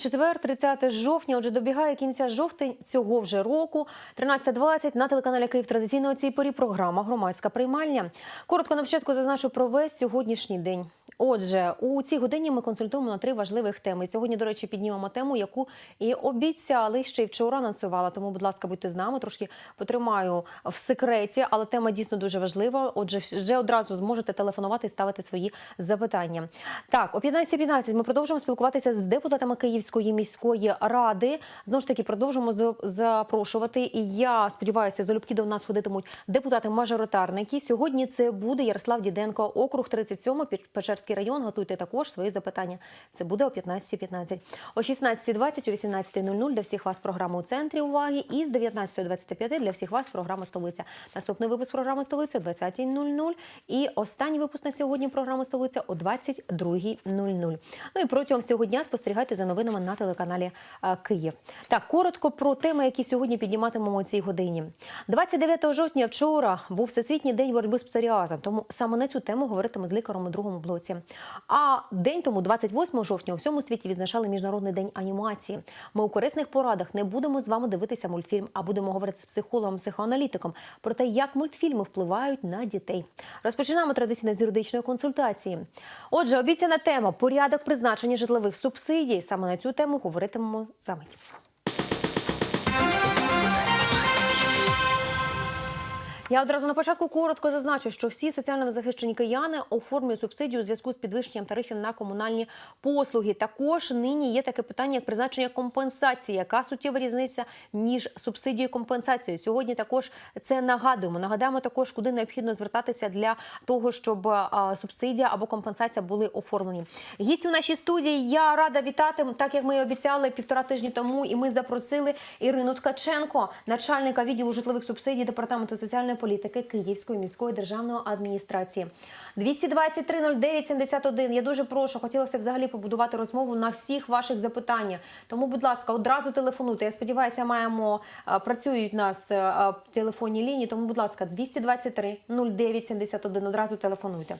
Четвер, 30 жовтня. Отже, добігає кінця жовтень цього вже року. 13.20 на телеканалі Київ. Традиційно у цій порі програма Громадська приймальня. Коротко на початку зазначу про весь сьогоднішній день. Отже, у цій годині ми консультуємо на три важливих теми. Сьогодні, до речі, піднімемо тему, яку і обіцяли ще й вчора анонсувала. Тому, будь ласка, будьте з нами. Трошки потримаю в секреті, але тема дійсно дуже важлива. Отже, вже одразу зможете телефонувати і ставити свої запитання. Так, о 15.15 ми продовжуємо спілкуватися з депутатами Київської міської ради. Знову ж таки, продовжуємо за- запрошувати. І я сподіваюся, залюбки до нас ходитимуть депутати-мажоритарники. Сьогодні це буде Ярослав Діденко, округ 37, Печ- Печерський район. Готуйте також свої запитання. Це буде о 15.15. О 16.20, о 18.00 для всіх вас програма у центрі уваги. І з 19.25 для всіх вас програма Столиця. Наступний випуск програми Столиця о 20.00. І останній випуск на сьогодні програми Столиця о 22.00. Ну і протягом всього дня спостерігайте за новинами на телеканалі е, Київ. Так, коротко про теми, які сьогодні підніматимемо у цій годині. 29 жовтня вчора був всесвітній день боротьби з псоріазом, тому саме на цю тему говоритимемо з лікарем у другому блоці. А день тому, 28 жовтня, у всьому світі відзначали міжнародний день анімації. Ми у корисних порадах не будемо з вами дивитися мультфільм, а будемо говорити з психологом, психоаналітиком про те, як мультфільми впливають на дітей. Розпочинаємо традиційно з юридичної консультації. Отже, обіцяна тема порядок призначення житлових субсидій. Саме на цю тему говоритимемо за. Я одразу на початку коротко зазначу, що всі соціально незахищені кияни оформлюють субсидію у зв'язку з підвищенням тарифів на комунальні послуги. Також нині є таке питання, як призначення компенсації. Яка суттєва різниця між субсидією і компенсацією? Сьогодні також це нагадуємо. Нагадаємо також, куди необхідно звертатися для того, щоб субсидія або компенсація були оформлені. Гість у нашій студії я рада вітати, так як ми і обіцяли півтора тижні тому, і ми запросили Ірину Ткаченко, начальника відділу житлових субсидій департаменту соціальної політики Київської міської державної адміністрації. 223 09 71. Я дуже прошу, хотілося взагалі побудувати розмову на всіх ваших запитаннях. Тому, будь ласка, одразу телефонуйте. Я сподіваюся, маємо працюють нас телефонні лінії. Тому, будь ласка, 223 09 71. Одразу телефонуйте.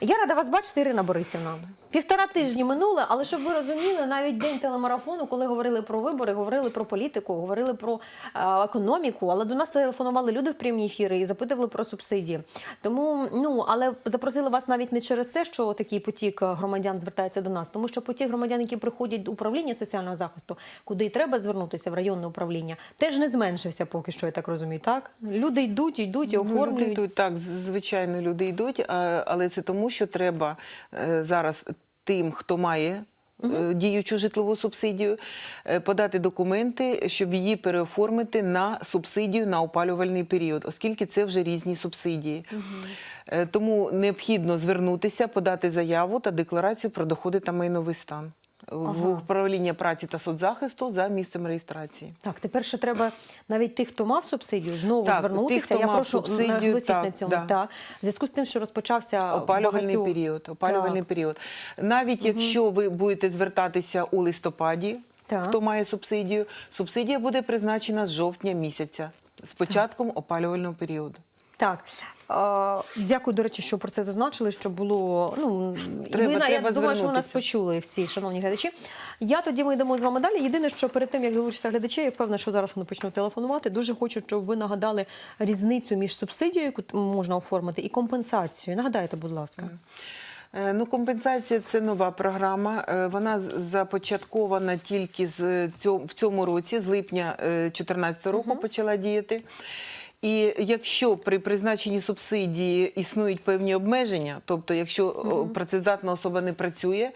Я рада вас бачити, Ірина Борисівна. Півтора тижні минуло, але щоб ви розуміли, навіть день телемарафону, коли говорили про вибори, говорили про політику, говорили про е, економіку, але до нас телефонували люди в прямі ефіри і запитували про субсидії. Тому ну але запросили вас навіть не через те, що такий потік громадян звертається до нас, тому що потік громадян, які приходять до управління соціального захисту, куди й треба звернутися в районне управління, теж не зменшився поки що, я так розумію. Так люди йдуть, йдуть і Ну, Люди оформлюють. йдуть, так, звичайно, люди йдуть, але це тому, що треба е, зараз тим, хто має. е, Діючу житлову субсидію, е, подати документи, щоб її переоформити на субсидію на опалювальний період, оскільки це вже різні субсидії. Тому необхідно звернутися, подати заяву та декларацію про доходи та майновий стан в управління праці та соцзахисту за місцем реєстрації. Так, тепер ще треба навіть тих, хто мав субсидію, знову Так, звернутися. тих, хто Я мав прошу субсидію, так, на цьому. да. Так, в зв'язку з тим, що розпочався Опалювальний багатьох- період. Опалювальний Так. період. Навіть якщо ви будете звертатися у листопаді, Так. хто має субсидію, субсидія буде призначена з жовтня місяця, з початком опалювального періоду. Так. Дякую, до речі, що про це зазначили, що було. Ну, Треба- ви, на- я треба думаю, що ви нас почули всі, шановні глядачі. Я тоді ми йдемо з вами далі. Єдине, що перед тим, як долучаться глядачі, я певна, що зараз вони почнуть телефонувати. Дуже хочу, щоб ви нагадали різницю між субсидією, яку можна оформити, і компенсацією. Нагадайте, будь ласка. Е, Ну, компенсація це нова програма. Е, Вона започаткована тільки з цього, в цьому році, з липня 2014 року почала діяти. І якщо при призначенні субсидії існують певні обмеження, тобто якщо працездатна особа не працює,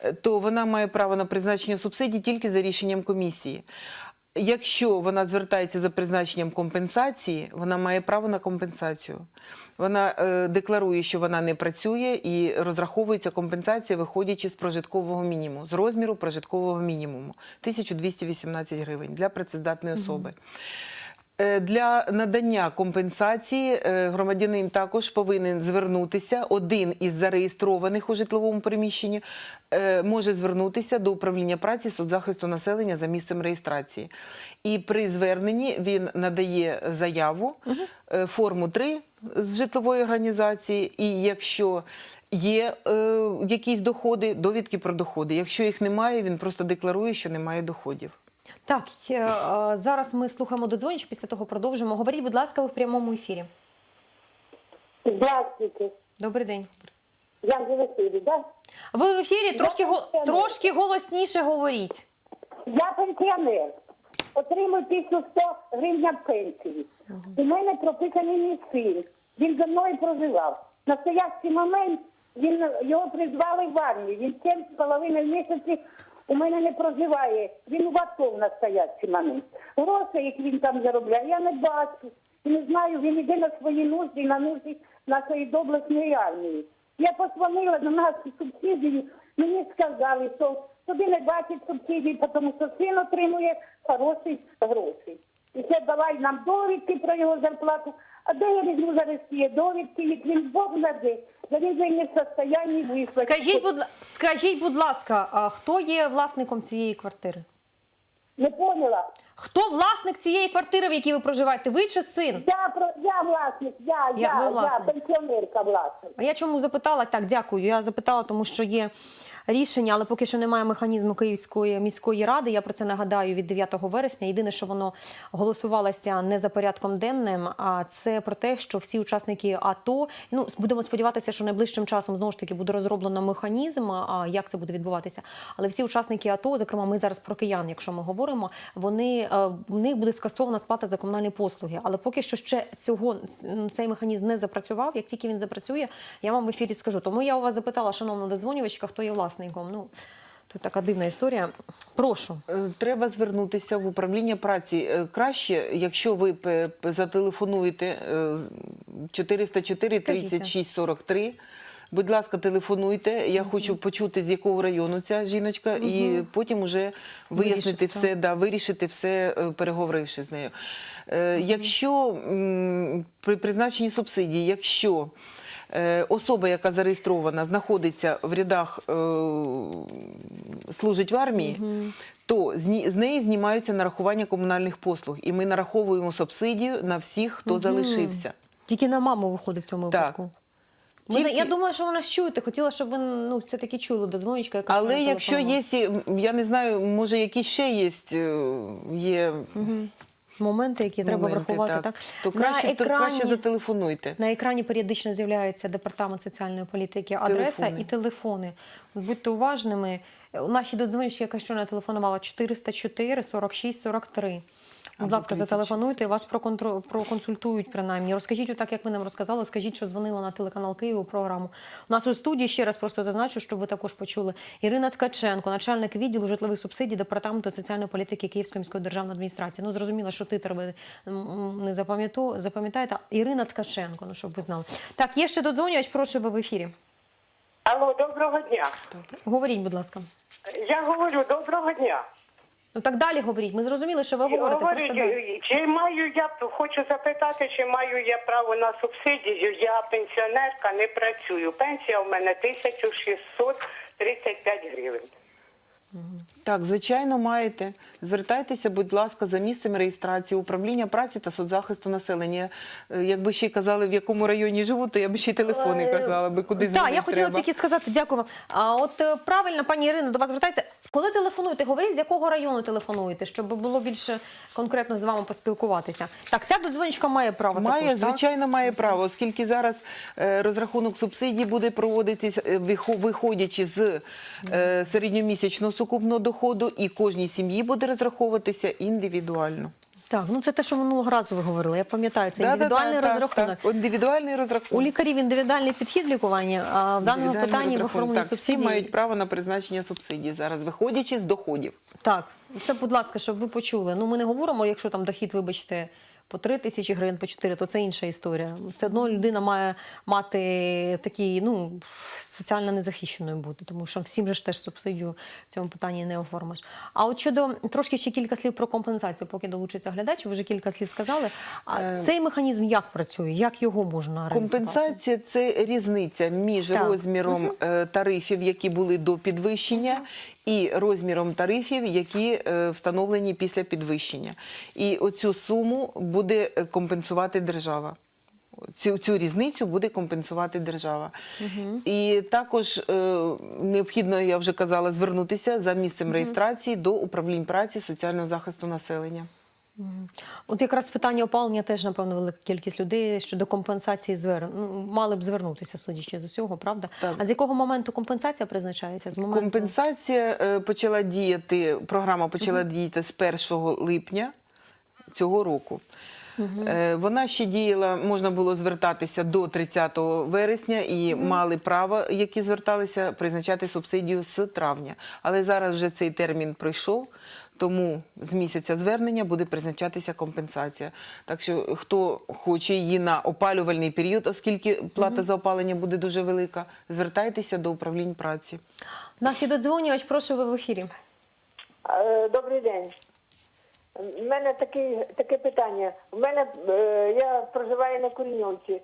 е, то вона має право на призначення субсидій тільки за рішенням комісії. Якщо вона звертається за призначенням компенсації, вона має право на компенсацію. Вона е, декларує, що вона не працює, і розраховується компенсація, виходячи з прожиткового мінімуму, з розміру прожиткового мінімуму 1218 гривень для працездатної особи. Е, Для надання компенсації е, громадянин також повинен звернутися. Один із зареєстрованих у житловому приміщенні е, може звернутися до управління праці соцзахисту населення за місцем реєстрації. І при зверненні він надає заяву, е, форму 3 з житлової організації. І якщо Є е, якісь доходи, довідки про доходи. Якщо їх немає, він просто декларує, що немає доходів. Так, е, е, зараз ми слухаємо додзвонюч, після того продовжимо. Говоріть, будь ласка, ви в прямому ефірі. Здравствуйте. Добрий день. Я в эфире, да? Ви в ефірі трошки, го- пенсіонер. трошки голосніше говоріть. Я пенсіонер. Отримую 1100 гривень пенсії. У мене прописаний мій син. Він за мною проживав. В настоящий момент він, його призвали в армію. Він 7,5 місяців у мене не проживає. Він в АТО в настоящий момент. Гроші, які він там заробляє, я не бачу. І не знаю, він іде на свої нужди, на нужди нашої доблесної армії. Я позвонила на нашу субсидію, мені сказали, що туди не бачать субсидії, тому що син отримує хороші гроші. І ще давай нам довідки про його зарплату. А де я візьму зараз ці довідки, як він Бог вже не в состоянні вислати. Скажіть, будь, скажіть, будь ласка, а хто є власником цієї квартири? Не поняла. Хто власник цієї квартири, в якій ви проживаєте? Ви чи син? Я, про, я власник, я, Я- ви я, я, власник. пенсіонерка власник. А я чому запитала? Так, дякую. Я запитала, тому що є рішення, але поки що немає механізму Київської міської ради. Я про це нагадаю від 9 вересня. Єдине, що воно голосувалося не за порядком денним, а це про те, що всі учасники АТО, ну будемо сподіватися, що найближчим часом знову ж таки буде розроблено механізм, а як це буде відбуватися. Але всі учасники АТО, зокрема, ми зараз про киян, якщо ми говоримо, вони е, в них буде скасована сплата за комунальні послуги. Але поки що ще цього цей механізм не запрацював. Як тільки він запрацює, я вам в ефірі скажу. Тому я у вас запитала, шановна додзвонювачка, хто є власником. Ну тут така дивна історія. Прошу. Е, Треба звернутися в управління праці. Е, Краще, якщо ви зателефонуєте е, 404 36 43. Будь ласка, телефонуйте. Я хочу почути, з якого району ця жіночка, і потім уже вияснити Вирішити, все, да, вирішити все, е, переговоривши з нею. Е, Якщо при призначенні субсидії, якщо особа, яка зареєстрована, знаходиться в рядах е, служить в армії, то з, неї знімаються нарахування комунальних послуг, і ми нараховуємо субсидію на всіх, хто залишився. Тільки на маму виходить в цьому випадку. Ви, Тільки- Я думаю, що ви нас чуєте. Хотіла, щоб ви ну все таки чули додзвонічка, яка Але якщо є, я не знаю, може якісь ще є, е, є моменти, які треба врахувати, так, то краще, то краще зателефонуйте. На екрані періодично з'являється департамент соціальної політики, адреса Телефони. і телефони. Будьте уважними. У нашій додзвоничці, яка щойно телефонувала 404 46 43. Будь ласка, зателефонуйте, вас проконсультують принаймні. Розкажіть отак, як ви нам розказали. Скажіть, що дзвонила на телеканал Київ у програму. У нас у студії ще раз просто зазначу, щоб ви також почули. Ірина Ткаченко, начальник відділу житлових субсидій департаменту соціальної політики Київської міської державної адміністрації. Ну зрозуміло, що титр ви не запам'ятаєте. Ірина Ткаченко, ну щоб ви знали. Так, є ще додзвонювач, прошу ви в ефірі. Алло, доброго дня. Говоріть, будь ласка. Я говорю доброго дня. Ну так далі говоріть. Ми зрозуміли, що ви говорите. Говорить, Просто чи маю я хочу запитати, чи маю я право на субсидію? Я пенсіонерка, не працюю. Пенсія у мене 1635 гривень. Так, звичайно, маєте. Звертайтеся, будь ласка, за місцем реєстрації управління праці та соцзахисту населення. Е, Якби ще й казали, в якому районі живу, то я б ще й телефони казала, би куди Так, я хотіла треба. тільки сказати, дякую вам. А от е, правильно, пані Ірино, до вас звертається. Коли телефонуєте, говоріть, з якого району телефонуєте, щоб було більше конкретно з вами поспілкуватися. Так, ця додзвоничка має право Має, також, так? звичайно, має право, оскільки зараз е, розрахунок субсидій буде проводитись, е, вихо- виходячи з е, середньомісячного сукупного доходу, і кожній сім'ї буде розраховуватися індивідуально. Так, ну це те, що минулого разу ви говорили. Я пам'ятаю, це індивідуальний да, індивідуальний да, так, розрахунок. Так, індивідуальний У лікарів індивідуальний підхід лікування, а в даному Індивідуальний питанні в розрахунок. Так, Всі субсидії. мають право на призначення субсидій зараз, виходячи з доходів. Так, це, будь ласка, щоб ви почули. Ну, ми не говоримо, якщо там дохід, вибачте, по 3 тисячі гривень, по 4, то це інша історія. Все одно людина має мати такі, ну, соціально незахищеною бути, тому що всім же ж теж субсидію в цьому питанні не оформиш. А от щодо трошки ще кілька слів про компенсацію, поки долучиться глядач, ви вже кілька слів сказали. А Е, цей механізм як працює? Як його можна? Компенсація це різниця між Так. розміром е, тарифів, які були до підвищення, і розміром тарифів, які е, встановлені після підвищення. І оцю суму буде е, компенсувати держава. Цю, цю різницю буде компенсувати держава. І також е, необхідно, я вже казала, звернутися за місцем реєстрації до управлінь праці соціального захисту населення. От якраз питання опалення теж, напевно, велика кількість людей щодо компенсації звер... ну, мали б звернутися, судячи з усього, правда? Так. А з якого моменту компенсація призначається? З моменту Компенсація е, почала діяти, програма почала діяти з 1 липня цього року. Е, Вона ще діяла, можна було звертатися до 30 вересня і мали право, які зверталися, призначати субсидію з травня. Але зараз вже цей термін пройшов, тому з місяця звернення буде призначатися компенсація. Так що хто хоче її на опалювальний період, оскільки плата за опалення буде дуже велика, звертайтеся до управлінь праці. У нас є додзвонювач, прошу ви в ефірі. Е, Добрий день. У мене такі, таке питання. У мене е, я проживаю на Куріньонці. Е,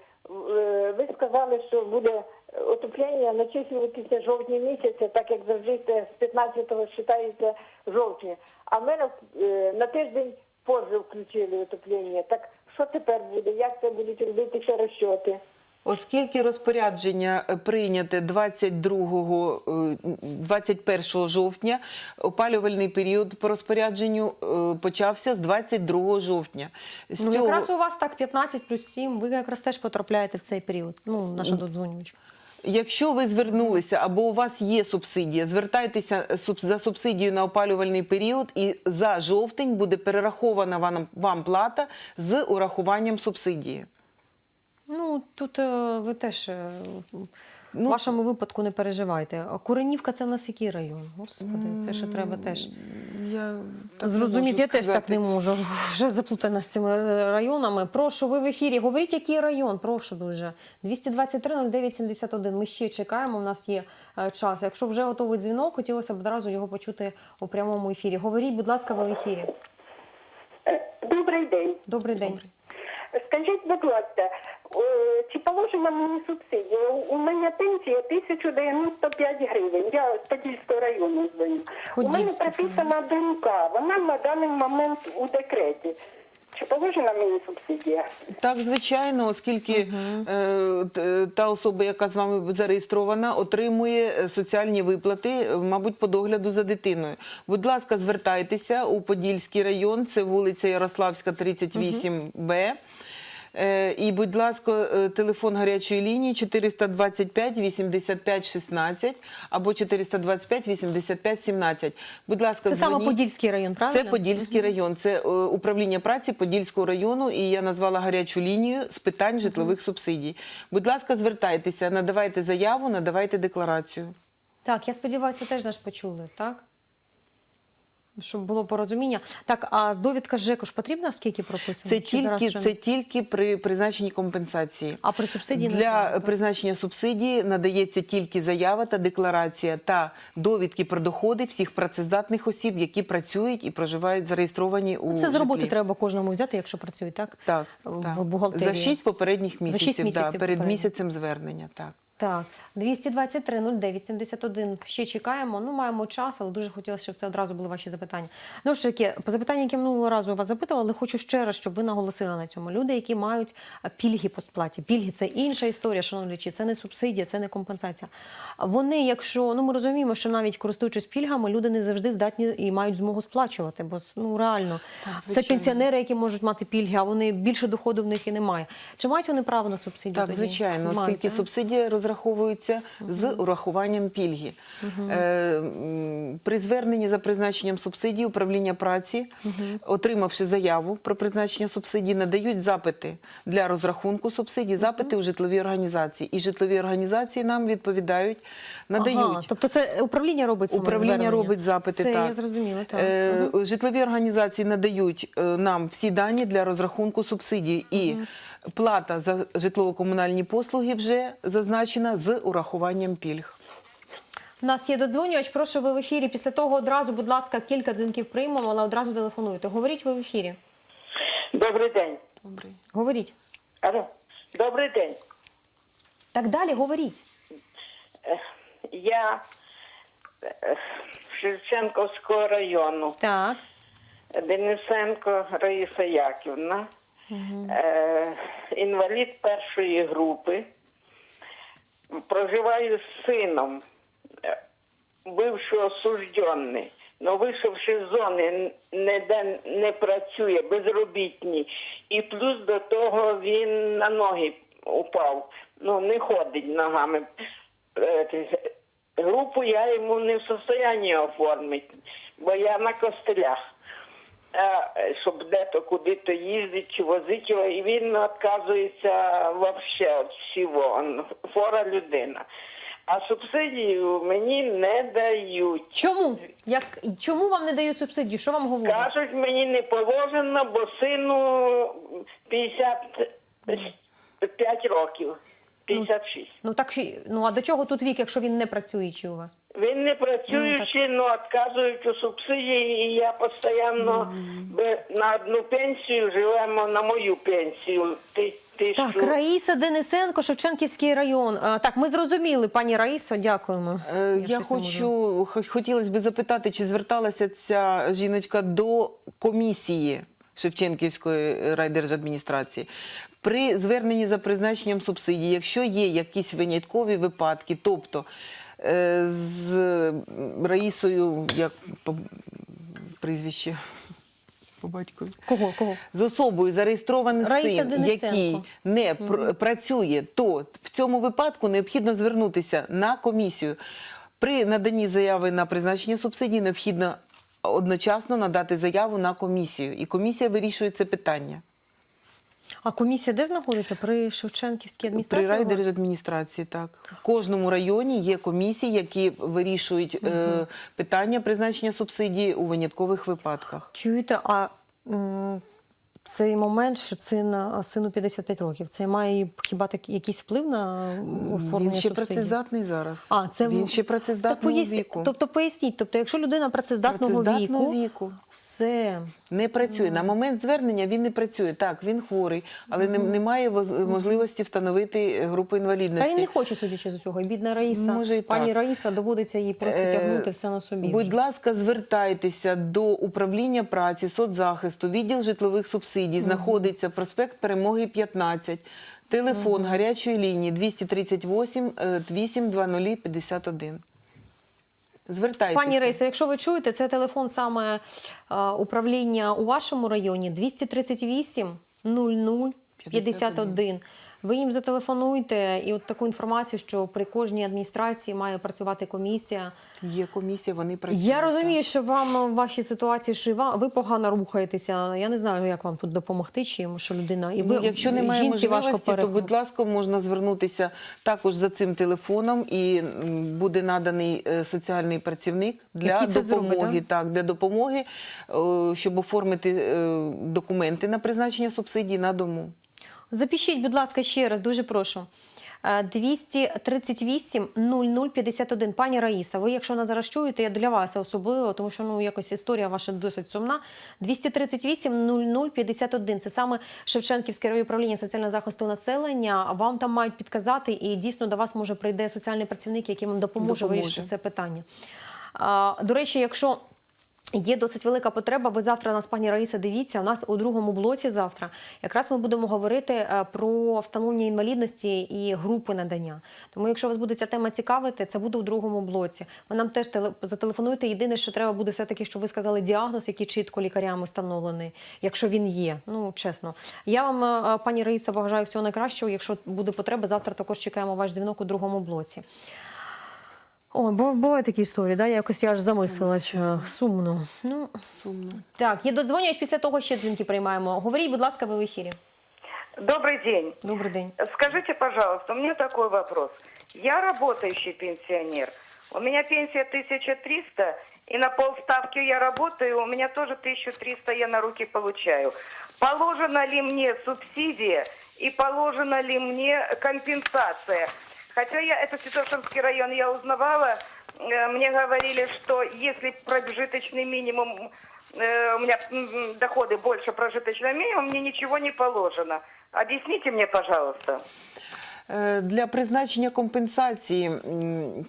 Ви сказали, що буде отоплення начислюватися жовтні місяця, так як завжди з 15-го вважається жовтня. А в мене е, на тиждень позже включили отоплення. Так що тепер буде? Як це будуть робитися розчоти? Оскільки розпорядження е, прийняте 22, е, 21 жовтня, опалювальний період по розпорядженню е, почався з 22 жовтня. З Ну, цього- якраз у вас так 15 плюс 7, ви якраз теж потрапляєте в цей період. Ну, наша додзвонювач. Якщо ви звернулися або у вас є субсидія, звертайтеся е, за субсидією на опалювальний період, і за жовтень буде перерахована вам, вам плата з урахуванням субсидії. Ну, тут е, ви теж е, в Ну, вашому випадку не переживайте. А Куренівка це в нас який район? Господи, це ще треба теж. Я так не Зрозуміти, можу я теж так не можу. Вже заплутана з цими е, районами. Прошу, ви в ефірі. Говоріть, який район, прошу дуже. 223 09 71. Ми ще чекаємо, у нас є е, час. Якщо вже готовий дзвінок, хотілося б одразу його почути у прямому ефірі. Говоріть, будь ласка, ви в ефірі. Е, Добрий день. Добрий день. Скажіть, будь ласка, чи положена мені субсидія? У- мене пенсія 1095 гривень. Я з Подільського району дзвоню. У мене прописана донька. Вона на даний момент у декреті. Чи положена мені субсидія? Так, звичайно, оскільки е, та особа, яка з вами зареєстрована, отримує е, соціальні виплати, е, мабуть, по догляду за дитиною. Будь ласка, звертайтеся у Подільський район, це вулиця Ярославська, 38Б. Е, І, будь ласка, е, телефон гарячої лінії 425 85 16 або 425 85 17. Будь ласка, Це саме. Подільський район, правильно? Це Подільський район, це е, управління праці Подільського району, і я назвала гарячу лінію з питань житлових субсидій. Будь ласка, звертайтеся, надавайте заяву, надавайте декларацію. Так, я сподіваюся, теж нас почули, так? Щоб було порозуміння. Так, а довідка ЖЕКу ж потрібна, скільки прописано? Це Чи тільки, це тільки при призначенні компенсації. А при субсидії для треба, призначення субсидії надається тільки заява та декларація та довідки про доходи всіх працездатних осіб, які працюють і проживають зареєстровані у Ну, Це з роботи житлі. треба кожному взяти, якщо працюють, так? Так, В так. бухгалтерії. за шість попередніх За місяців, шість да, перед попередніх. місяцем звернення. Так. Так, 223 09 71. Ще чекаємо. Ну, маємо час, але дуже хотілося, щоб це одразу були ваші запитання. Ну, ж таки, по запитання, які минулого разу вас запитували, але хочу ще раз, щоб ви наголосили на цьому. Люди, які мають пільги по сплаті. Пільги це інша історія, шановні глядачі. Це не субсидія, це не компенсація. Вони, якщо ну ми розуміємо, що навіть користуючись пільгами, люди не завжди здатні і мають змогу сплачувати, бо ну реально Так, це пенсіонери, які можуть мати пільги, а вони більше доходу в них і немає. Чи мають вони право на субсидію? Так, звичайно, оскільки субсидія розраховується з урахуванням пільги. Е, при зверненні за призначенням субсидії управління праці, отримавши заяву про призначення субсидії, надають запити для розрахунку субсидій, запити у житлові організації. І житлові організації нам відповідають, надають. Ага, тобто це управління робить саме Управління звернення? робить запити. Це так. я зрозуміла. Так. Е, Житлові організації надають е, нам всі дані для розрахунку субсидій. І плата за житлово-комунальні послуги вже зазначена з урахуванням пільг. У нас є додзвонювач. Прошу ви в ефірі. Після того одразу, будь ласка, кілька дзвінків приймемо, але одразу телефонуйте. Говоріть ви в ефірі. Добрий день. Добрий. Говоріть. Алло. Добрий день. Так далі, говоріть. Е, Я е, Шевченківського району. Так. Денисенко Раїса Яківна. Е, інвалід першої групи. Проживаю з сином, е, бивший осужденний. Но вийшовши з зони, ніде не працює, безробітний. І плюс до того він на ноги упав. Ну, не ходить ногами. Е, Групу я йому не в состоянні оформити, бо я на костелях. Е, щоб де-то куди-то їздити чи возити його, і він відказується вообще від всього. Он Хвора людина. А субсидію мені не дають. Чому? Як чому вам не дають субсидію? Що вам говорять? Кажуть, мені не положено, бо сину 55 років. 56. Ну так ну а до чого тут вік, якщо він не працюючий у вас? Він не працюючий, але відказують у субсидії, і я постійно би- на одну пенсію живемо на мою пенсію. Ти, тисячу. Так, Раїса Денисенко, Шевченківський район. А, так, ми зрозуміли, пані Раїсо, дякуємо. Е, Я, можу. хочу, хо- хотілося б запитати, чи зверталася ця жіночка до комісії Шевченківської райдержадміністрації. При зверненні за призначенням субсидій, якщо є якісь виняткові випадки, тобто е, з Раїсою, як по прізвище по батькові. Кого? Кого? з особою зареєстрований Раїса син, Денисенко. який не пр- працює, то в цьому випадку необхідно звернутися на комісію. При наданні заяви на призначення субсидій необхідно одночасно надати заяву на комісію, і комісія вирішує це питання А комісія де знаходиться? При Шевченківській при адміністрації? райдержадміністрації. Так в кожному районі є комісії, які вирішують е, питання призначення субсидії у виняткових випадках. Чуєте, а цей момент, що син, сину 55 років, це має хіба так, якийсь вплив на оформлення Він ще субсидій? працездатний зараз. А, це він ще Так працездатного поясніть- віку. Тобто поясніть, тобто, якщо людина працездатного, Працездатного віку, віку. все. Не працює. На момент звернення він не працює. Так, він хворий, але не, немає воз- можливості встановити групу інвалідності. Та він не хоче, судячи з усього. І бідна Раїса, Може, і пані так. Раїса, доводиться їй просто Е, тягнути все на собі. Будь ласка, звертайтеся до управління праці, соцзахисту, відділ житлових субсидій. Знаходиться проспект Перемоги 15. Телефон гарячої лінії 238 е, 820 51. Звертайтеся. Пані Рейса, якщо ви чуєте, це телефон саме управління у вашому районі 238 00 51. Ви їм зателефонуйте і от таку інформацію, що при кожній адміністрації має працювати комісія. Є комісія, вони працюють. Я розумію, що вам в вашій ситуації, що ви погано рухаєтеся. Я не знаю, як вам тут допомогти, чи що людина і ви Ну, якщо немає жінці важко можливості, то, будь ласка, можна звернутися також за цим телефоном, і буде наданий е, соціальний працівник для зробить, допомоги, да? так, для допомоги, е, щоб оформити е, документи на призначення субсидій на дому. Запишіть, будь ласка, ще раз, дуже прошу. Е, 238 0051. Пані Раїса, ви, якщо нас зараз чуєте, я для вас особливо, тому що ну якось історія ваша досить сумна. 238 0051. Це саме Шевченківське райуправління соціального захисту населення. Вам там мають підказати, і дійсно до вас може прийде соціальний працівник, який вам допоможе, Допоможе. вирішити це питання. А, до речі, якщо Є досить велика потреба. Ви завтра нас, пані Раїса, дивіться. У нас у другому блоці завтра якраз ми будемо говорити е, про встановлення інвалідності і групи надання. Тому, якщо вас буде ця тема цікавити, це буде у другому блоці. Ви нам теж теле- зателефонуйте. Єдине, що треба буде все таки, щоб ви сказали діагноз, який чітко лікарями встановлений, якщо він є. Ну чесно, я вам, е, пані Раїса, бажаю всього найкращого. Якщо буде потреба, завтра також чекаємо ваш дзвінок у другому блоці. О, бо бувають такі історії, да? Якось я аж замислилась е, сумно. Ну Сумно. так, є додзвонювач після того ще дзвінки приймаємо. Говоріть, будь ласка, ви в ефірі. Добрый день. Добрий день. Скажите, пожалуйста, у меня такой вопрос. Я работающий пенсионер. У меня пенсия 1300, и на полставки я работаю, у меня тоже 1300 я на руки получаю. Положена ли мне субсидия и положена ли мне компенсация? Хотя я, это Святошинский район, я узнавала, э, мне говорили, что если прожиточный минимум, э, у меня м, доходы больше прожиточного минимума, мне ничего не положено. Объясните мне, пожалуйста. Е, Для призначення компенсації,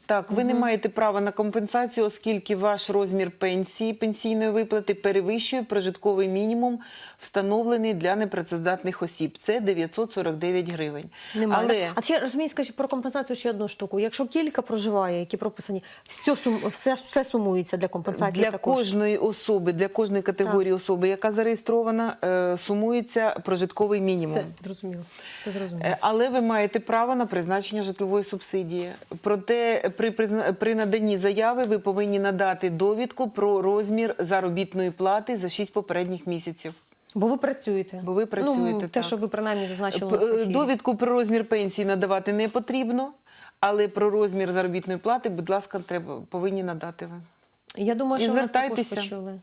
так, ви не маєте права на компенсацію, оскільки ваш розмір пенсії, пенсійної виплати перевищує прожитковий мінімум, встановлений для непрацездатних осіб. Це 949 гривень. Немає. Але А чи розумієш, скажи про компенсацію ще одну штуку. Якщо кілька проживає, які прописані, все, сум, все, все сумується для компенсації для також. кожної особи, для кожної категорії особи, яка зареєстрована, е, сумується прожитковий мінімум. Це зрозуміло. Це зрозуміло. Е, Але ви маєте право на призначення житлової субсидії. Проте при, при наданні заяви ви повинні надати довідку про розмір заробітної плати за 6 попередніх місяців. Бо ви працюєте. Бо ви працюєте, Ну, те, так. що ви принаймні зазначили. Довідку про розмір пенсії надавати не потрібно, але про розмір заробітної плати, будь ласка, треба повинні надати ви. Я думаю, І що ви нас також почули.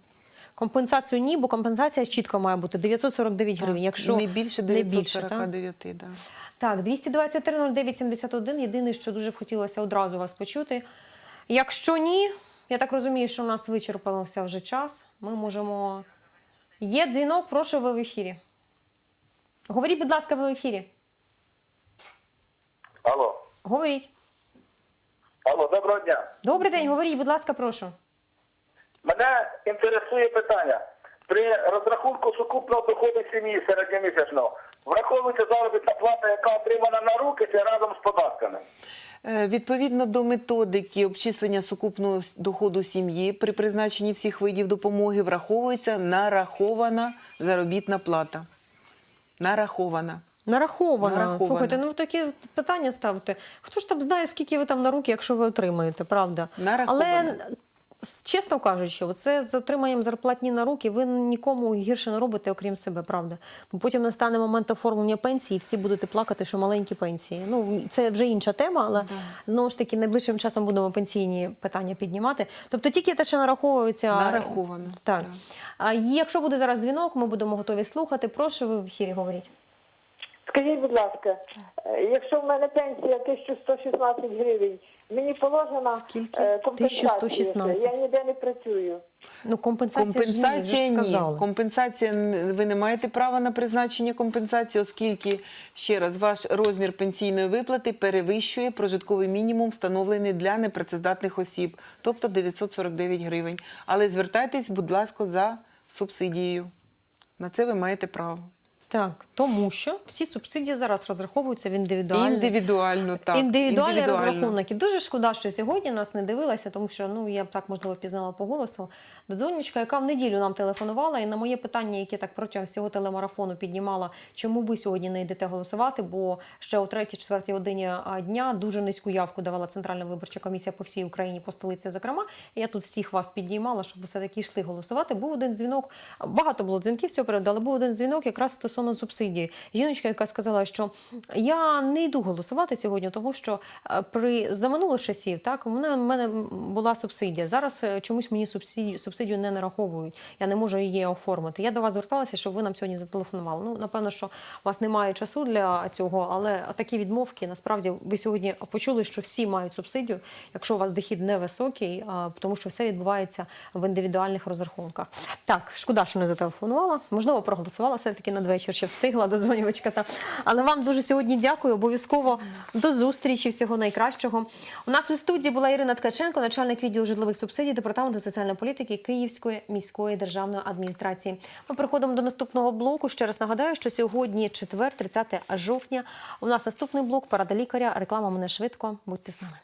Компенсацію ні, бо компенсація чітко має бути 949 гривень. Якщо не більше не більше, так? да. Так, 223 09 71. Єдине, що дуже б хотілося одразу вас почути. Якщо ні, я так розумію, що у нас вичерпався вже час. Ми можемо. Є дзвінок, прошу ви в ефірі. Говоріть, будь ласка, ви в ефірі. Алло, Говоріть. алло, доброго дня. Добрий день, говоріть, будь ласка, прошу. Мене інтересує питання. При розрахунку сукупного доходу сім'ї середньомісячного враховується заробітна плата, яка отримана на руки, чи разом з податками. Е, Відповідно до методики обчислення сукупного доходу сім'ї при призначенні всіх видів допомоги враховується нарахована заробітна плата. Нарахована. Нараховано. Нараховано. Слухайте, ну ви такі питання ставите. Хто ж там знає, скільки ви там на руки, якщо ви отримаєте, правда? Нараховано. Але чесно кажучи, це з отриманням зарплатні на руки ви нікому гірше не робите, окрім себе, правда? Бо потім настане момент оформлення пенсії, і всі будете плакати, що маленькі пенсії. Ну це вже інша тема, але знову ж таки найближчим часом будемо пенсійні питання піднімати. Тобто тільки те, що нараховується Нараховано, Так. так. А якщо буде зараз дзвінок, ми будемо готові слухати. Прошу ви в ефірі говоріть. Скажіть, будь ласка, е, якщо в мене пенсія 1116 гривень, мені положена Скільки? е, компенсація. 1116. Я ніде не працюю. Ну, компенсація, ж ні, ви Компенсація ж ні. сказали. Компенсація н- ви не маєте права на призначення компенсації, оскільки ще раз ваш розмір пенсійної виплати перевищує прожитковий мінімум, встановлений для непрацездатних осіб, тобто 949 гривень. Але звертайтесь, будь ласка, за субсидією. На це ви маєте право. Так, тому що всі субсидії зараз розраховуються в індивідуальний. Індивідуально, так. Індивідуальний індивідуально. розрахунок. І дуже шкода, що сьогодні нас не дивилася, тому що ну я б так можливо пізнала по голосу. Додзвонючка, яка в неділю нам телефонувала, і на моє питання, яке так протягом всього телемарафону піднімала, чому ви сьогодні не йдете голосувати? Бо ще о 3-4 годині дня дуже низьку явку давала Центральна виборча комісія по всій Україні, по столиці, зокрема. Я тут всіх вас піднімала, щоб ви все таки йшли голосувати. Був один дзвінок. Багато було дзвінків періоду, але був один дзвінок якраз стосовно субсидії. Жіночка, яка сказала, що я не йду голосувати сьогодні, тому що е, при за минулих часів так у мене, в мене була субсидія. Зараз е, чомусь мені субсидію, субсидію не нараховують. Я не можу її оформити. Я до вас зверталася, щоб ви нам сьогодні зателефонували. Ну напевно, що у вас немає часу для цього, але такі відмовки насправді ви сьогодні почули, що всі мають субсидію, якщо у вас дохід невисокий, а, тому що все відбувається в індивідуальних розрахунках. Так, шкода, що не зателефонувала. Можливо, проголосувала все таки надвечір, ще встигла додзвонювачка. Та але вам дуже сьогодні дякую. Обов'язково до зустрічі. Всього найкращого. У нас у студії була Ірина Ткаченко, начальник відділу житлових субсидій департаменту соціальної політики Київської міської державної адміністрації. Ми переходимо до наступного блоку. Ще раз нагадаю, що сьогодні четвер, 30 жовтня. У нас наступний блок парада лікаря. Реклама мене швидко. Будьте з нами.